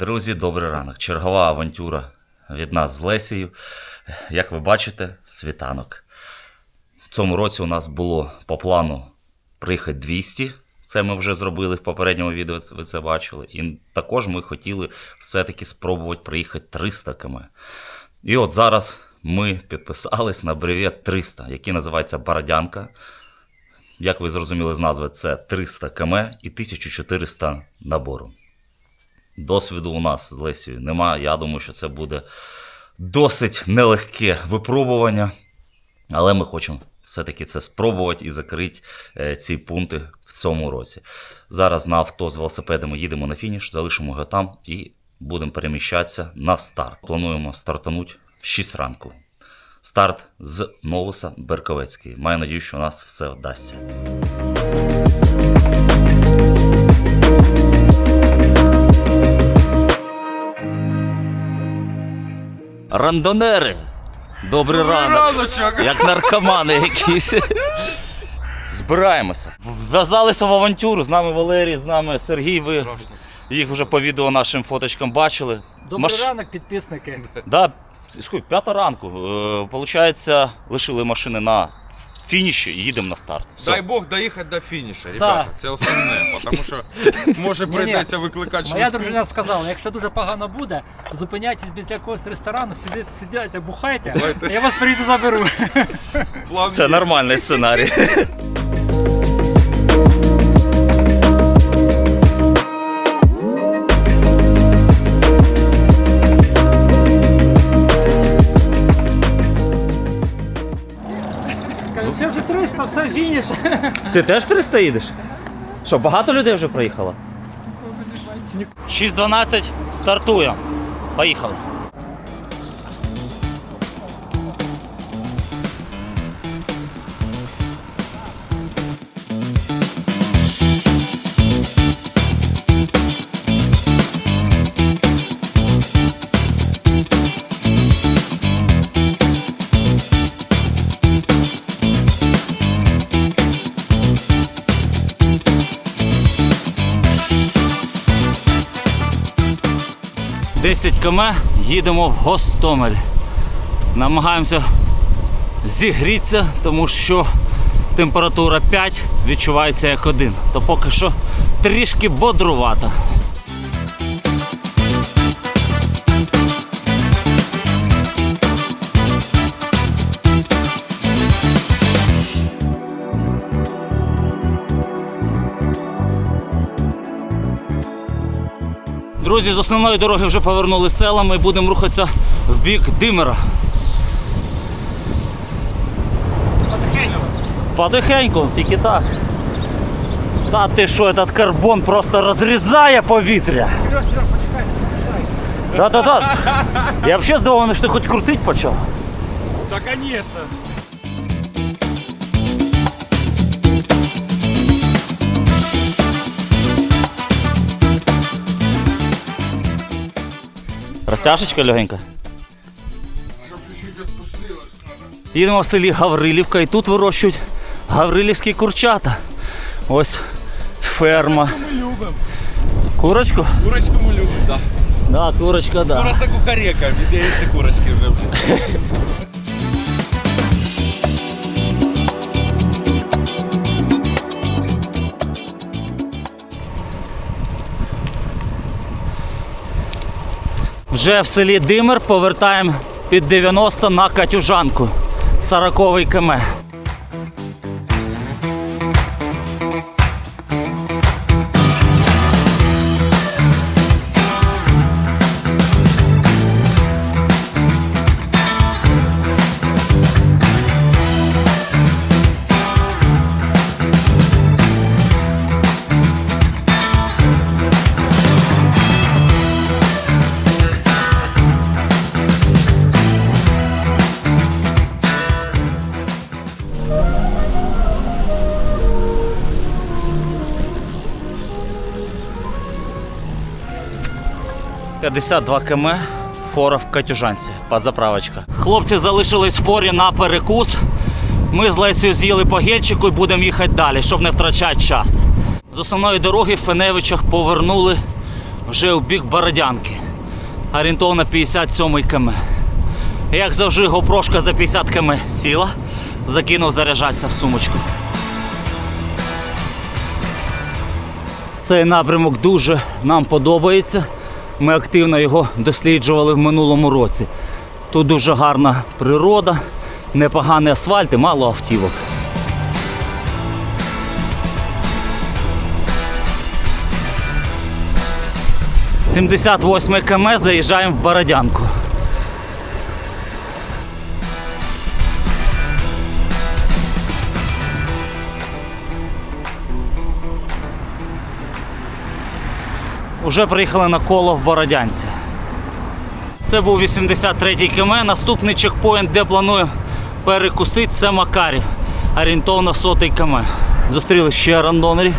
Друзі, добрий ранок. Чергова авантюра від нас з Лесією. Як ви бачите, світанок. В цьому році у нас було по плану приїхати 200. Це ми вже зробили в попередньому відео, ви це бачили. І також ми хотіли все-таки спробувати приїхати 300 км. І от зараз ми підписались на бревет 300, який називається Бородянка. Як ви зрозуміли з назви, це 300 км і 1400 набору. Досвіду у нас з Лесією немає. Я думаю, що це буде досить нелегке випробування. Але ми хочемо все-таки це спробувати і закрити е, ці пункти в цьому році. Зараз на авто з велосипедами їдемо на фініш, залишимо його там і будемо переміщатися на старт. Плануємо стартанути в 6 ранку. Старт з Новуса Берковецький. Маю надію, що у нас все вдасться. Рандонери! Добрий ранок! Раночок! Як наркомани якісь. Збираємося. Вв'язалися в авантюру. З нами Валерій, з нами Сергій. Ви їх вже по відео нашим фоточкам бачили. Добрий Маш- ранок, підписники. Да, п'ята ранку. Е, Получається, лишили машини на фініші і їдемо на старт. Все. Дай Бог доїхати до фініша, ребята. Це основне, тому що може прийдеться викликати Моя швидку. дружина сказала, якщо дуже погано буде, зупиняйтесь біля якогось ресторану, сидите, сідайте, бухайте, Бухайте. я вас прийду заберу. План Це є. нормальний сценарій. Ти теж 300 їдеш? Що, багато людей вже проїхало? 6.12, стартуємо. Поїхали. – 10 км їдемо в Гостомель. Намагаємося зігрітися, тому що температура 5 відчувається як 1. То поки що трішки бодрувато. Друзі, з основної дороги вже повернули селами і будемо рухатися в бік Димера. Потихеньку, тільки так. Та ти що, этот карбон просто розрізає повітря. Да-да-да. Я взагалі здивований, що ти хоч крутить почав. Та, звісно. Розтяжечка легенька. Їдемо в селі Гаврилівка і тут вирощують гаврилівські курчата. Ось ферма. Курочку? Курочку ми любимо, да. Да, курочка, да. Скоро кукарека, віддається курочки вже. Вже в селі Димир повертаємо під 90 на Катюжанку. 40 км. – 52 км. Фора в Катюжанці. Подзаправочка. Хлопці залишились в форі на перекус. Ми з Лесею з'їли по гельчику і будемо їхати далі, щоб не втрачати час. З основної дороги в Феневичах повернули вже у бік Бородянки. Орієнтовно 57 км. Як завжди, гопрошка за 50 км сіла, закинув заряджатися в сумочку. Цей напрямок дуже нам подобається. Ми активно його досліджували в минулому році. Тут дуже гарна природа, непоганий асфальт і мало автівок. Сімдесят восьме км заїжджаємо в Бородянку. Уже приїхали на коло в Бородянці. Це був 83-й км. Наступний чекпоінт, де планую перекусити, це Макарів. Орієнтовно сотий км. Зустріли ще рандонерів.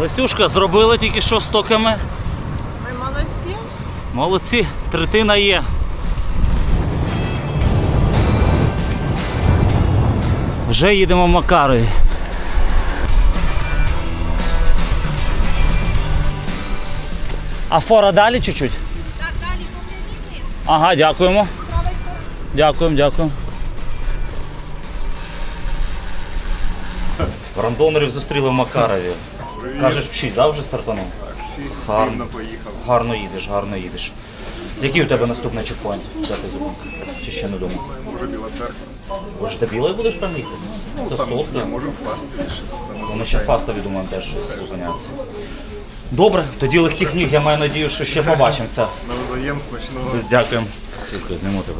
Лисюшка зробила тільки що 100 км. Ви молодці. Молодці, третина є. Вже їдемо в Макарові. А фора далі чуть-чуть? Так, далі. Ага, дякуємо. Дякуємо, дякуємо. Рандонерів зустріли в Макарові. Кажеш, в 6, да, вже стартанув? Гарно поїхав. Гарно їдеш, гарно їдеш. Який у тебе наступний чекпоінт? П'ята зупинка? Чи ще не думав? Може біла церква. Боже, до білої будеш прям їхати? Це сотка. Може в фастові щось там. Вони ще фастові, думаю, теж щось. Добре, тоді легких ніг, я маю надію, що ще побачимося. Навзаєм смачного. Дякуємо. Тільки зніму тебе.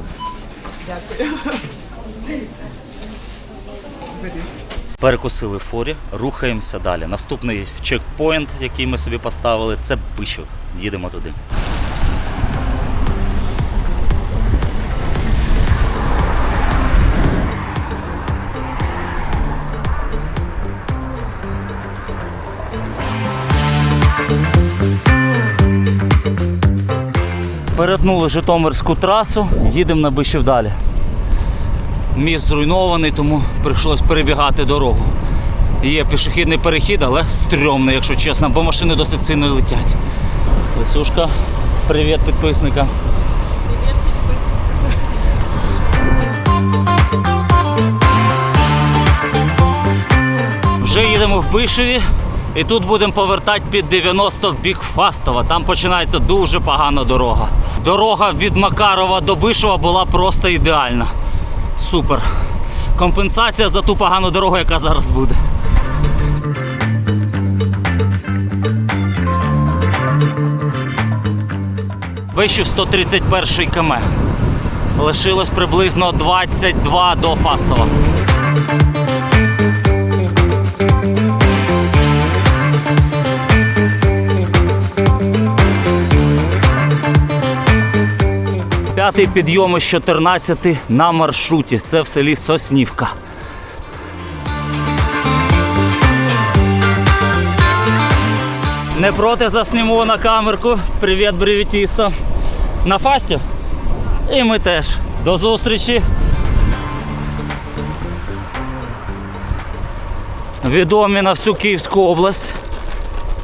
Перекусили в форі, рухаємося далі. Наступний чекпоінт, який ми собі поставили, це Бишів. Їдемо туди. Перетнули Житомирську трасу, їдемо на Бишів далі. Міст зруйнований, тому прийшлось перебігати дорогу. Є пішохідний перехід, але стрьомний, якщо чесно, бо машини досить сильно летять. Лисюшка, привіт підписникам. Привіт, підписник. Вже їдемо в Бишеві і тут будемо повертати під 90 в бік Фастова. Там починається дуже погана дорога. Дорога від Макарова до Бишева була просто ідеальна. Супер. Компенсація за ту погану дорогу, яка зараз буде. Вищив 131 км. Лишилось приблизно 22 до Фастова. П'ятий підйом із 14 на маршруті. Це в селі Соснівка. Не проти засніму на камерку. Привіт, бревітісто. На фасті? І ми теж. До зустрічі. Відомі на всю Київську область.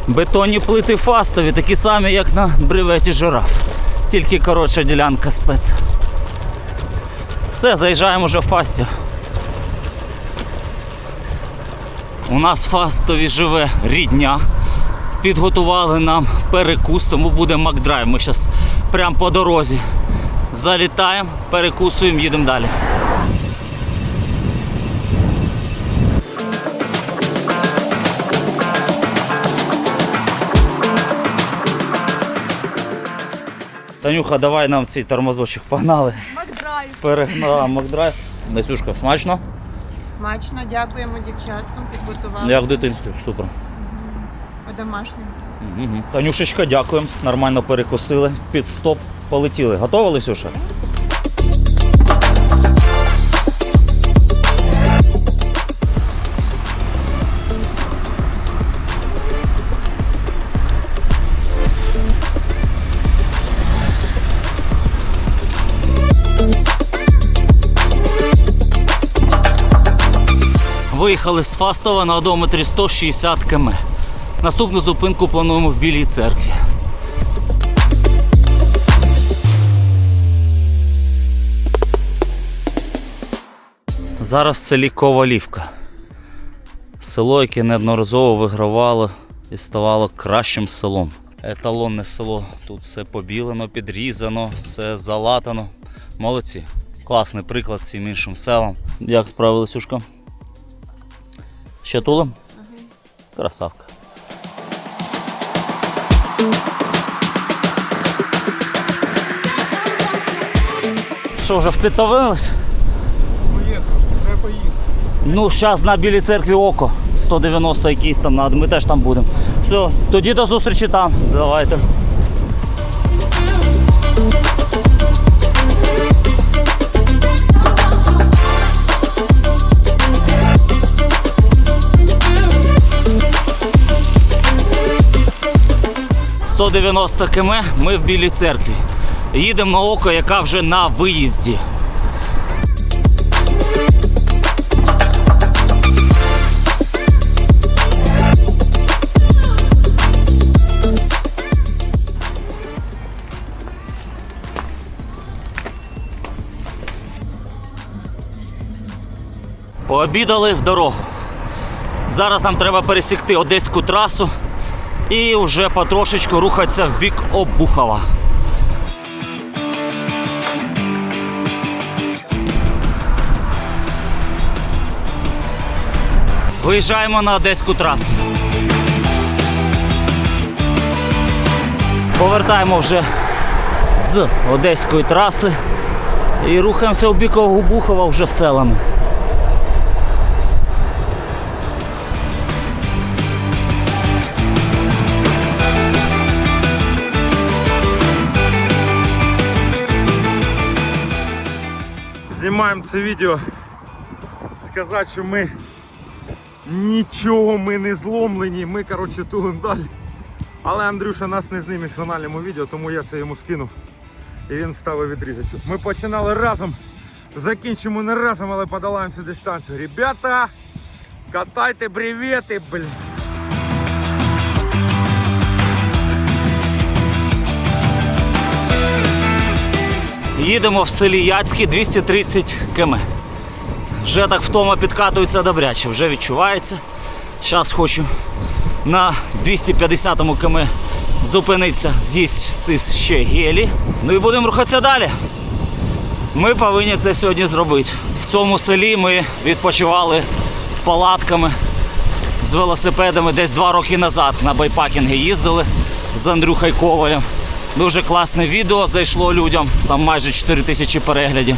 Бетонні плити фастові, такі самі, як на бреветі жираф. Тільки коротша ділянка спец. Все, заїжджаємо вже в фасті. У нас фастові живе рідня. Підготували нам перекус, тому буде Макдрайв. Ми зараз прямо по дорозі залітаємо, перекусуємо, їдемо далі. Танюха, давай нам цей тормозочок погнали. Макдрайв. Перегнала Макдрайв. Насюшка, смачно? Смачно, дякуємо дівчаткам, підготували Як в дитинстві, супер. по-домашньому. Угу. Танюшечка, дякуємо. Нормально перекусили. Під стоп. Полетіли. Готова, Лисюша? Виїхали з Фастова на одометрі 160 км. Наступну зупинку плануємо в Білій церкві. Зараз в селі Ковалівка. Село, яке неодноразово вигравало і ставало кращим селом. Еталонне село. Тут все побілено, підрізано, все залатано. Молодці. Класний приклад всім іншим селам. Як справи, Лисюшка? Ще тулем? Красавка. Що, вже впитовились? Ну, зараз на білій церкві око. 190 якийсь там надо, ми теж там будемо. Все, тоді до зустрічі там. Давайте. «190 км ми в Білій церкві. Їдемо на око, яка вже на виїзді. Пообідали в дорогу. Зараз нам треба пересікти Одеську трасу і вже потрошечку рухатися в бік Обухова. Виїжджаємо на Одеську трасу. Повертаємо вже з Одеської траси і рухаємося в бік Обухова вже селами. Знімаємо це відео. Сказати, що ми нічого ми не зломлені, ми коротше тулим далі. Але Андрюша нас не зніме в фінальному відео, тому я це йому скинув. І він ставив відрізочок. Ми починали разом, закінчимо не разом, але подолаємо цю дистанцію. Ребята, катайте бревети, блін. Їдемо в селі Яцькі 230 км. Вже так втома підкатується добряче, вже відчувається. Зараз хочу на 250 км зупинитися, з'їсти ще гелі. Ну і будемо рухатися далі. Ми повинні це сьогодні зробити. В цьому селі ми відпочивали палатками з велосипедами десь два роки назад на байпакінги їздили з Андрюхою Ковалем. Дуже класне відео зайшло людям, там майже 4 тисячі переглядів.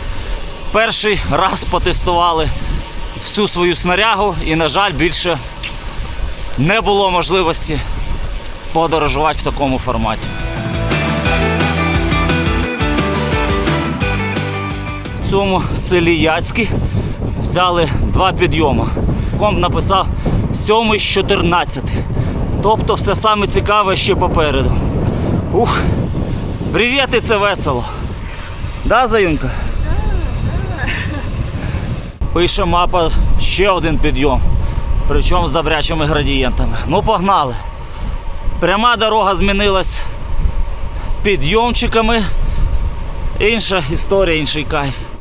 Перший раз потестували всю свою снарягу і, на жаль, більше не було можливості подорожувати в такому форматі. В цьому селі Яцькі взяли два підйоми. Комп написав 7 з 14. Тобто все саме цікаве ще попереду. Ух, привіт, і це весело. Да, Заюнька? Пише мапа ще один підйом. Причому з добрячими градієнтами. Ну, погнали. Пряма дорога змінилась підйомчиками. Інша історія, інший кайф. –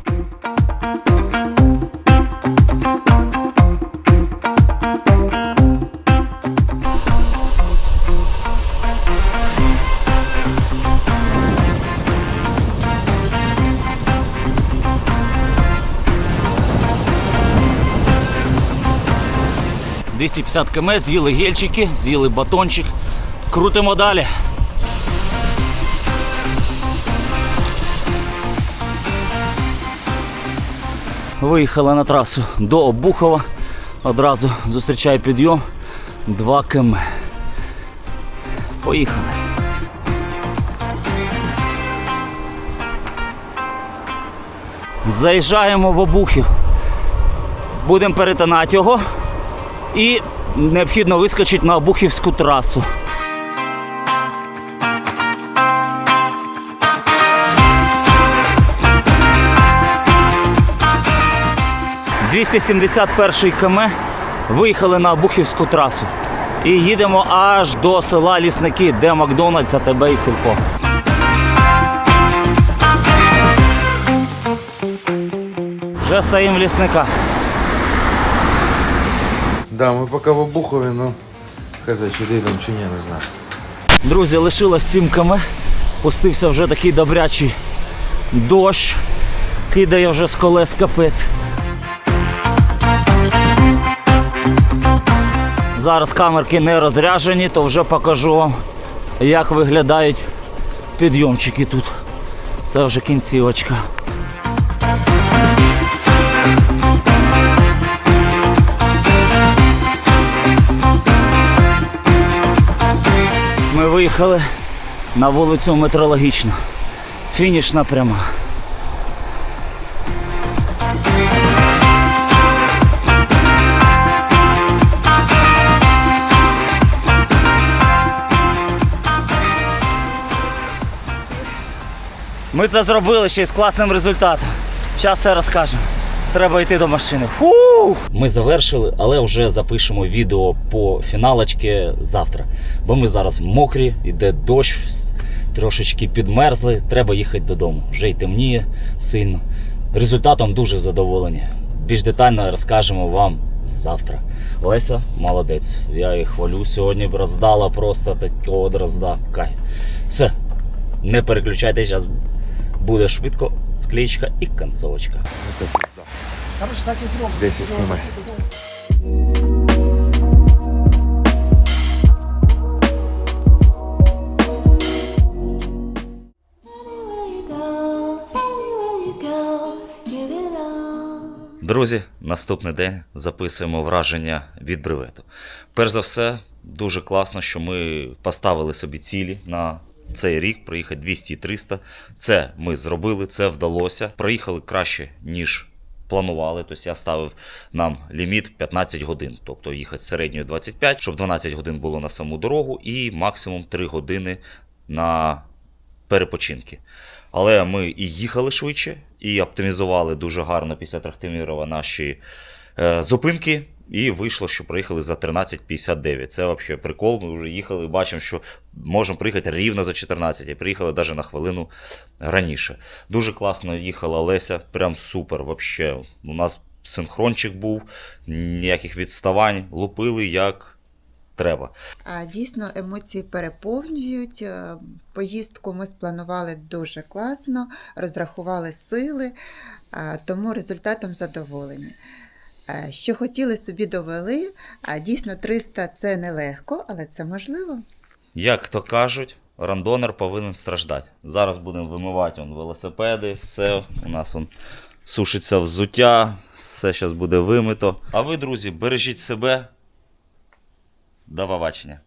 250 км, з'їли гельчики, з'їли батончик. Крутимо далі. Виїхали на трасу до Обухова. Одразу зустрічаю підйом 2 км. Поїхали. Заїжджаємо в Обухів. Будемо перетинати його і необхідно вискочити на Обухівську трасу. Двісті сімдесят перший км Виїхали на Бухівську трасу. І їдемо аж до села Лісники, де Макдональдс, АТБ і Сільпо. Вже стоїмо в лісниках. Да, ми поки в Обухові, ну казати, чи дійдемо чи ні, не знаю. Друзі, лишилось 7 км. Пустився вже такий добрячий дощ. Кидає вже з колес капець. Зараз камерки не розряджені, то вже покажу вам, як виглядають підйомчики тут. Це вже кінцівочка. Виїхали на вулицю Метрологічну. Фінішна пряма. Ми це зробили ще й з класним результатом. Зараз все розкажемо. Треба йти до машини. Фу! Ми завершили, але вже запишемо відео по фіналочці завтра. Бо ми зараз мокрі, йде дощ, трошечки підмерзли. Треба їхати додому. Вже й темніє сильно. Результатом дуже задоволені. Більш детально розкажемо вам завтра. Леся, молодець. Я її хвалю. Сьогодні роздала просто такого дрозда. Кай. Все, не переключайтесь, зараз буде швидко склеєчка і концовочка. 10 км. Anywhere you go, anywhere you go, give. Друзі, наступний день записуємо враження від бревету. Перш за все, дуже класно, що ми поставили собі цілі на цей рік проїхати 200 і 300. Це ми зробили, це вдалося. Проїхали краще, ніж планували. Тобто я ставив нам ліміт 15 годин, тобто їхати середньою 25, щоб 12 годин було на саму дорогу і максимум 3 години на перепочинки. Але ми і їхали швидше, і оптимізували дуже гарно після Трахтимірова наші е, зупинки. І вийшло, що проїхали за 13.59. Це взагалі прикол. Ми вже їхали, бачимо, що можемо приїхати рівно за 14, і приїхали навіть на хвилину раніше. Дуже класно їхала Леся, прям супер. Вообще. У нас синхрончик був, ніяких відставань, лупили як треба. А, Дійсно, емоції переповнюють. Е, Поїздку ми спланували дуже класно, розрахували сили, тому результатом задоволені. Е, Що хотіли, собі довели. А, Дійсно, 300 це нелегко, але це можливо. Як то кажуть, рандонер повинен страждати. Зараз будемо вимивати он, велосипеди, все. У нас он сушиться взуття, все зараз буде вимито. А ви, друзі, бережіть себе. До побачення.